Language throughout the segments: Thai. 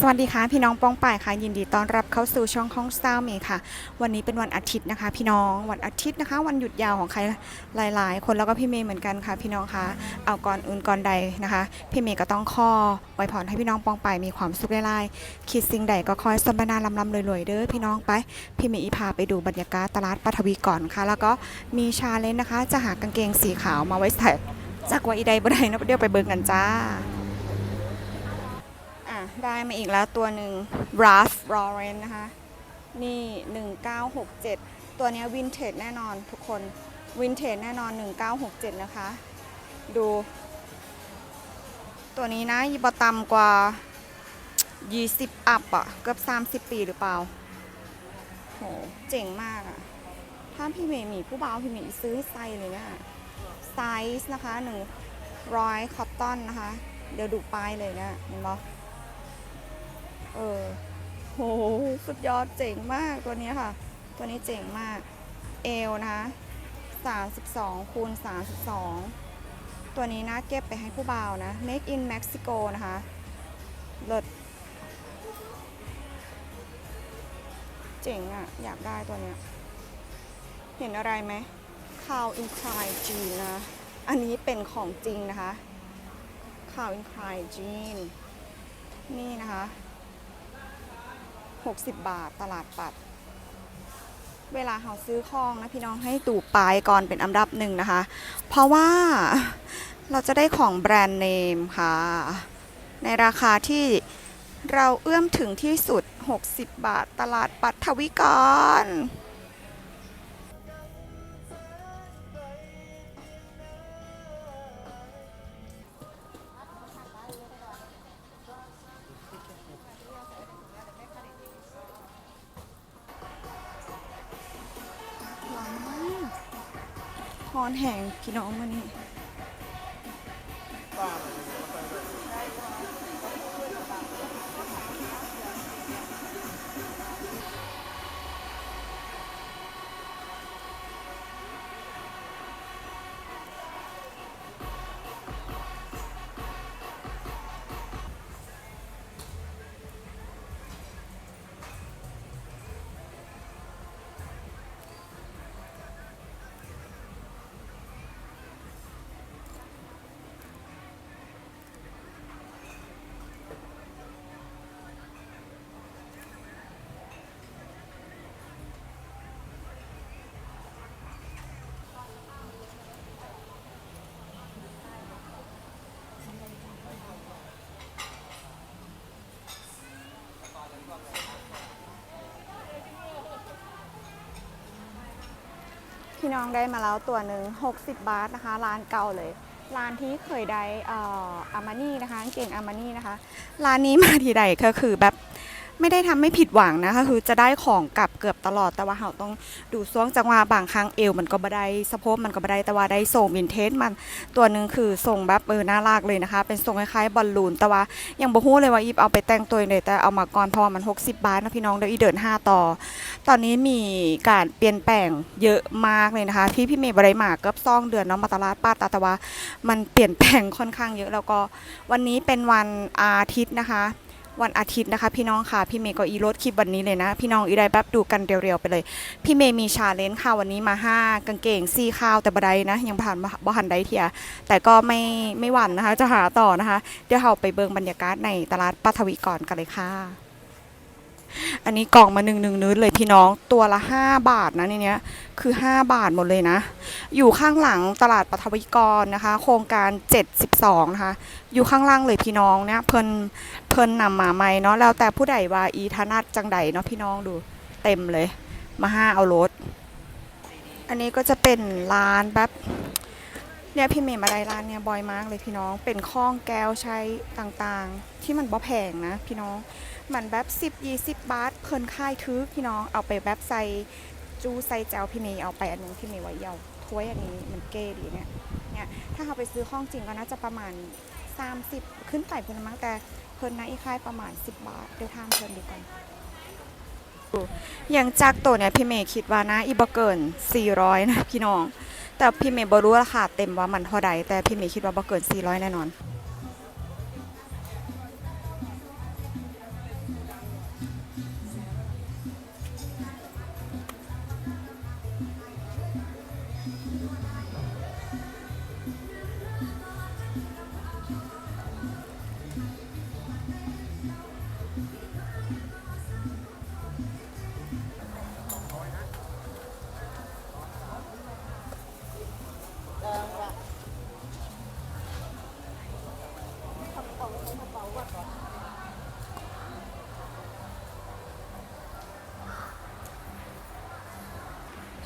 สวัสดีค่ะพี่น้องป้องป่ายค่ะ ยินดีต้อนรับเข้าสู่ช่องของ Style Me ค่ะ วันนี้เป็นวันอาทิตย์นะคะ พี่น้องวันอาทิตย์นะคะ วันหยุดยาวของใครหลาย ๆ คนแล้วก็พี่เมย์เหมือนกันค่ะ พี่น้องคะเอาก่อนอื่นก่อนใดนะคะ พี่เมย์ก็ต้องข้อไว้พรให้พี่น้องป้องป่ายมีความสุขหลายๆคิดสิ่งใดก็คอยสมบนาลำลำรวยๆเด้อพี่น้องไป พี่เมย์อีพาไปดูบรรยากาศตลาดปัทวีก่อนค่ะ แล้วก็มีชาเลนจ์นะคะ จะหากางเกงสีขาวมาไว้ใส่จากว่าอีใดบ่ได้นะเดี๋ยวไปเบิ่งกันจ้า ได้มาอีกแล้วตัวหนึ่ง Ralph Lauren นะคะ นี่ 1967 ตัวนี้วินเทจแน่นอนทุกคน วินเทจแน่นอน 1967 นะคะ ดู ตัวนี้นะยีบต่ำกว่า 20 อัพอะเกือบ 30 ปีหรือเปล่าโห เจ๋งมากอะถ้าพี่เมย์มีผู้บ่าวพี่เมย์ซื้อให้ไซเลยเนะไซส์นะคะ 100 คอตตอนนะคะ เดี๋ยวดูป้ายเลยนะเห็นปะ เออโหสุดยอดเจ๋งมากตัวนี้ค่ะ ตัวนี้เจ๋งมากเอลนะคะ32คูณ32 ตัวนี้นะเก็บไปให้ผู้บ่าวนะ Make in Mexico นะคะเลิศเจ๋งอะ่ะ อยากได้ตัวเนี้ย เห็นอะไรไหม Cow in Cry Jean นนะ อันนี้เป็นของจริงนะคะ Cow in Cry Jean นี่นะคะ 60 บาทตลาดปัด เวลาเขาซื้อของนะพี่น้องให้ตูปลายก่อนเป็นอันดับหนึ่งนะคะ เพราะว่าเราจะได้ของแบรนด์เนมค่ะ ในราคาที่เราเอื้อมถึงที่สุด 60 บาทตลาดปัดทวิกร อนแห่งพี่น้องวันนี้ พี่น้องได้มาแล้วตัวหนึ่ง60 บาทนะคะ ร้านเก่าเลย ร้านที่เคยได้เอ่ออามานี่นะคะเก่งอามานี่นะคะ ร้านนี้มาทีใดก็คือแบบ ไม่ได้ทำไม่ผิดหวังนะคะคือจะได้ของกลับเกือบตลอดแต่ว่าเราต้องดูซ่วงจังหวะบางครั้งเอวมันก็บ่ได้สะโพกมันก็บ่ได้แต่ว่าได้ส่งวินเทจมันตัวหนึ่งคือทรงแบบเออน่ารักเลยนะคะ เป็นทรงคล้ายๆบอลลูนแต่ว่ายังบ่ฮู้เลยว่าอีฟเอาไปแต่งตัวเลยแต่เอามาก่อนเพราะว่ามัน 60 บาทนะพี่น้องเดี๋ยวอีเดิน 5 ต่อ ตอนนี้มีการเปลี่ยนแปลงเยอะมากเลยนะคะที่พี่เมย์บริมาเกือบซ่องเดือนเนาะมาตลาดป้าตาแต่ว่ามันเปลี่ยนแปลงค่อนข้างเยอะแล้วก็วันนี้เป็นวันอาทิตย์นะคะ วันอาทิตย์นะคะ พี่น้องค่ะ พี่เมย์ก็อีโรดคลิปวันนี้เลยนะ พี่น้องอีได้แบบดูกันเรียวๆไปเลย พี่เมย์มีชาเลนจ์ค่ะวันนี้มาห้ากางเกงซี่ข้าวแต่บัไดนะ ยังผ่านบ่หันได้เทีย แต่ก็ไม่ไม่หวั่นนะคะ จะหาต่อนะคะ เดี๋ยวเราไปเบิงบรรยากาศในตลาดปัทวีก่อนกันเลยค่ะ อันนี้กล่องมาหนึ่งหนึ่งนื้เลยพี่น้องตัวละ 5 บาทนะในเนี้ยคือ 5 บาทหมดเลยนะ อยู่ข้างหลังตลาดปฐวิกรนะคะ โครงการ 72 นะคะ อยู่ข้างล่างเลยพี่น้องเนี่ยเพิ่นเพิ่นนำมาใหมเนาะแล้วแต่ผู้ใดว่าอีทานัดจังใดเนาะพี่น้องดูเต็มเลย มาห้าเอารถอันนี้ก็จะเป็นร้านแบบเนี่ยพี่เมย์มาได้ร้านเนี่ยบ่อยมากเลยพี่น้องเป็นข้องแก้วใช้ต่างๆ ที่มันบ่แพงนะพี่น้อง มันแบบ 10 20 บาท เพิ่นค่ายทึกพี่น้องเอาไปแบบใส่จูใส่แจวพี่เมย์เอาไปอันนึงพี่เมย์ไว้เยาถ้วยอันนี้มันเก๋ดีเนี่ยเนี่ยถ้าเราไปซื้อข้องจริงก็น่าจะประมาณ 30 ขึ้นไปเพิ่นมั้งแต่เพิ่นนะอีค่ายประมาณ 10 บาทเดี๋ยวทางเพิ่นดีกว่าอย่างจากตัวเนี่ยพี่เมย์คิดว่านะอีบเกิน 400 นะพี่น้อง แต่พี่เมย์บ่รู้ราคาเต็มว่ามันเท่าใดแต่พี่เมย์คิดว่าบ่เกิน 400 แน่นอน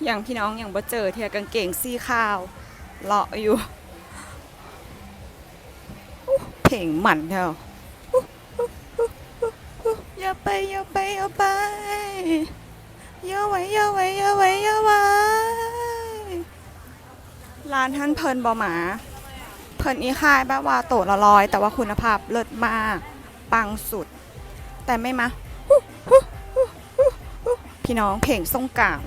อย่างพี่น้องอย่างบ่เจอเทียกางเกงซี่ข้าวเลาะอยู่เพ่งหมันเท่าอย่าไปอย่าไปอย่าไปอย่าไว้อย่าไว้อย่าไว้อย่าไว้ร้านท่านเพลินบอหมา เพลินอีค่ายแบบว่าโตละร้อย แต่ว่าคุณภาพเลิศมาก ปังสุด แต่ไม่มาพี่น้องเพลงสงกราร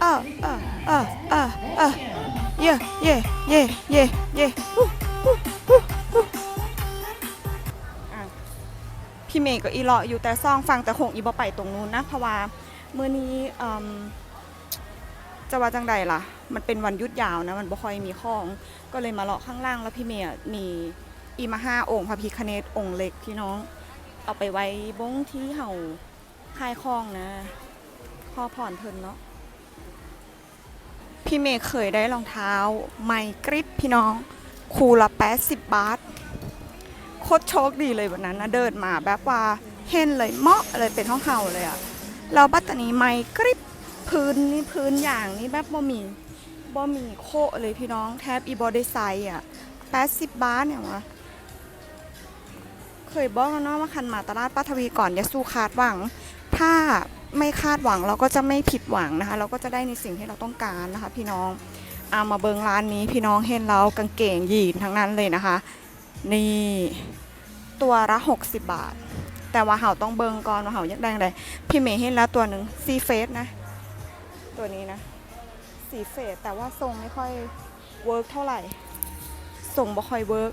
เออเออเออเออเออเย่เย่เย่เย่เย่พี่เมย์ก็อีเลาะอยู่แต่ซองฟังแต่คงอีบ่ไปตรงนู้นนะเพราะว่ามื้อนี้จะว่าจังใดล่ะ มันเป็นวันยุดยาวนะ มันบ่ค่อยมีของ ก็เลยมาเลาะข้างล่างแล้วพี่เมย์มีอีมาห้าองค์พระพิคเนตองค์เล็กพี่น้อง เอาไปไว้บงที่เห่าคายคลองนะขอผ่อนเพลินเนาะพี่เมย์เคยได้รองเท้าไมกริปพี่น้อง คูละแปดสิบบาท โคตรโชคดีเลยวันนั้นนะเดินมาแบบว่าเห็นเลยเหมาะเลยเป็นห้องเห่าเลยอะแล้วบัตตานีไมกริปพื้นนี่พื้นอย่างนี้แบบบ่มี บ่มีโคเลยพี่น้องแทบอีบอได้ไซอะแปดสิบบาทเนี่ยวะเคยบอกแล้วเนาะว่าคันมาตลาดปัทวีก่อนอย่าสู้คาดหวัง ถ้าไม่คาดหวังเราก็จะไม่ผิดหวังนะคะ เราก็จะได้ในสิ่งที่เราต้องการนะคะ พี่น้องเอามาเบิงร้านนี้พี่น้องเห็นแล้วกางเกงยีนทั้งนั้นเลยนะคะ นี่ตัวละ60 บาท แต่ว่าเห่าต้องเบิงก่อนว่าเห่ายากได้อะไรพี่เมย์เห็นแล้วตัวหนึ่งซีเฟสนะ ตัวนี้นะ สีเฟสแต่ว่าทรงไม่ค่อยเวิร์กเท่าไหร่ทรงบ่ค่อยเวิร์ก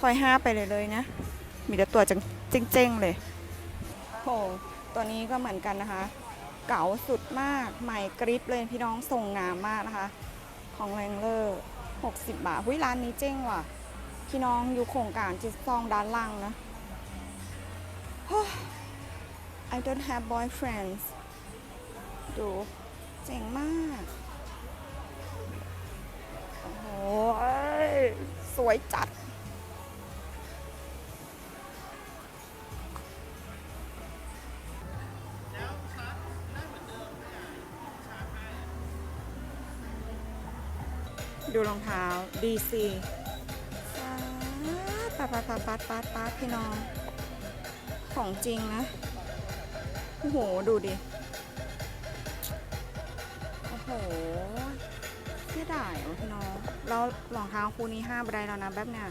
คอยห้าไปเลยเลยนะ มีแต่ตัวจังเจ้งๆเลยโหตัวนี้ก็เหมือนกันนะคะ เก๋าสุดมากใหม่กริปเลยพี่น้องส่งงามมากนะคะ ของแรงเลอร์60 บาทหุ้ยร้านนี้เจ้งว่ะ พี่น้องอยู่โครงการจิตซองด้านล่างนะ I don't have boyfriends ดูเจ๋งมาก ย สวยจัด ดูรองเท้า DC ปัดปัดปัดปัดปัดปัดพี่น้อง ของจริงนะ โอ้โห ดูดิ โอ้โห เสียดายว่ะพี่น้อง แล้วรองเท้าคู่นี้ห้าบไดแล้วนะแบบเนี้ย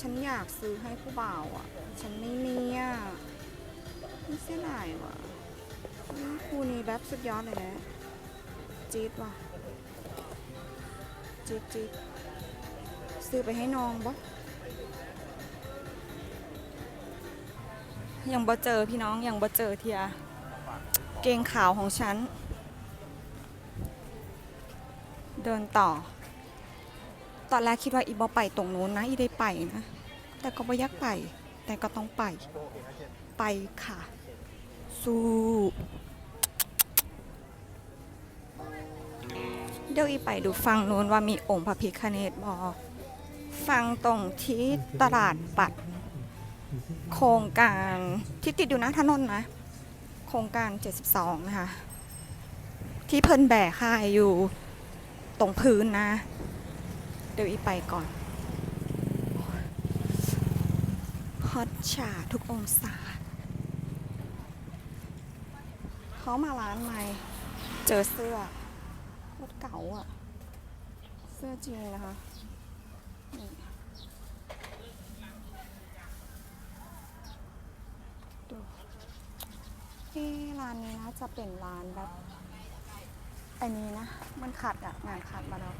ฉันอยากซื้อให้ผู้บ่าวอะ ฉันไม่มีอะไม่เสียดายว่ะคู่นี้แบบสุดยอดเลยนะจี๊ดว่ะจิ๊ดจิ๊ดซื้อไปให้น้องบ่ยังบ่เจอพี่น้องยังบ่เจอเทีย เกงขาวของฉัน เดินต่อ ตอนแรกคิดว่าอีบอไปตรงนู้นนะ อีได้ไปนะ แต่ก็บ่อยักไป แต่ก็ต้องไป ไปค่ะ สู้เดี๋ยวอีไปดูฟังนู้นว่ามีองค์พระพิคเนตบอฟังตรงที่ตลาดปัด โครงการที่ติดอยู่นะถนนนะ โครงการ 72 นะคะ ที่เพิ่นแบกค่ายอยู่ ตรงพื้นนะ เดี๋ยวอีไปก่อนฮอตชาทุกองศาเขามาร้านใหม่เจอเสื้อโคตรเก๋าอะเสื้อจริงนะคะนี่ดูเอ๊ร้านนี้นะจะเป็นร้านแบบ อันนี้นะ มันขัดอะงานขัดมาแล้ว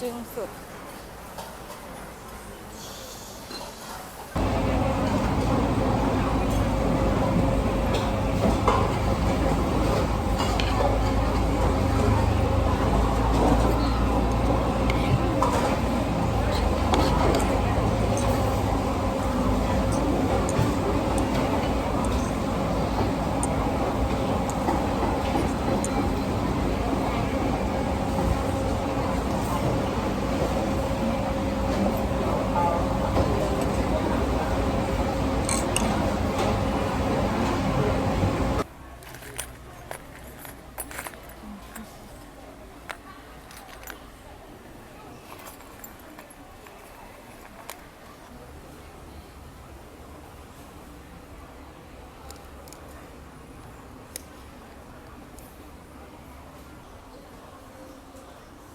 จึงสุด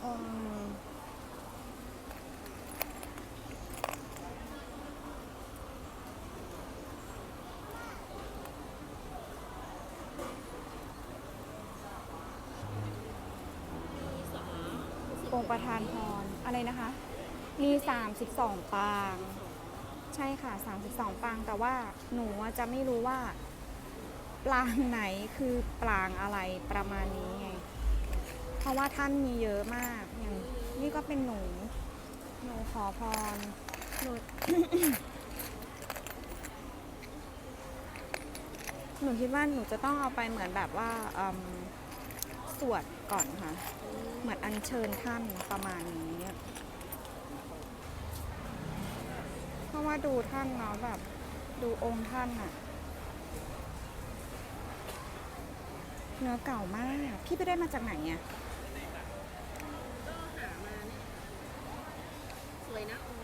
องค์ประธานพรอะไรนะคะ มี 32 ปาง ใช่ค่ะ 32 ปาง แต่ว่าหนูจะไม่รู้ว่า ปางไหนคือปางอะไรประมาณนี้ไง เพราะว่าท่านมีเยอะมากอย่างนี่ก็เป็นหนูหนูขอพรหนูหนูคิดว่าหนูจะต้องเอาไปเหมือนแบบว่าสวดก่อนค่ะ เหมือนอัญเชิญท่านประมาณนี้ เพราะว่าดูท่านเนาะแบบ ดูองค์ท่านอะเนื้อเก่ามาก พี่ไปได้มาจากไหนอะ สวยนะองค์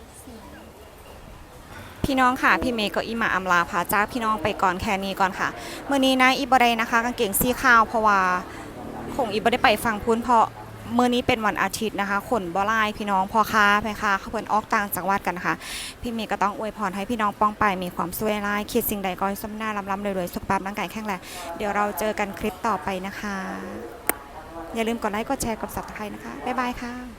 พี่น้องค่ะ พี่เมย์ก็อีมาอำลาพาจ้าพี่น้องไปก่อนแค่นี้ก่อนค่ะเมื่อนี้นะอีบได้นะคะกางเกงสีขาวเพราะว่าคงอีบได้ไปฟังพุ้นเพราะเมื่อนี้เป็นวันอาทิตย์นะคะ ขนบ่ไล่พี่น้องพ่อค้าแม่ค้าเขาเพิ่นออกต่างจังหวัดกันนะคะ พี่เมย์ก็ต้องอวยพรให้พี่น้องป้องไปมีความสวยไล่คิดสิ่งใดก็ให้สมหน้าลำลำรวยๆสุขภาพร่างกายแข็งแรงเดี๋ยวเราเจอกันคลิปต่อไปนะคะ อย่าลืมกดไลค์กดแชร์กด subscribe นะคะบ๊ายบายค่ะ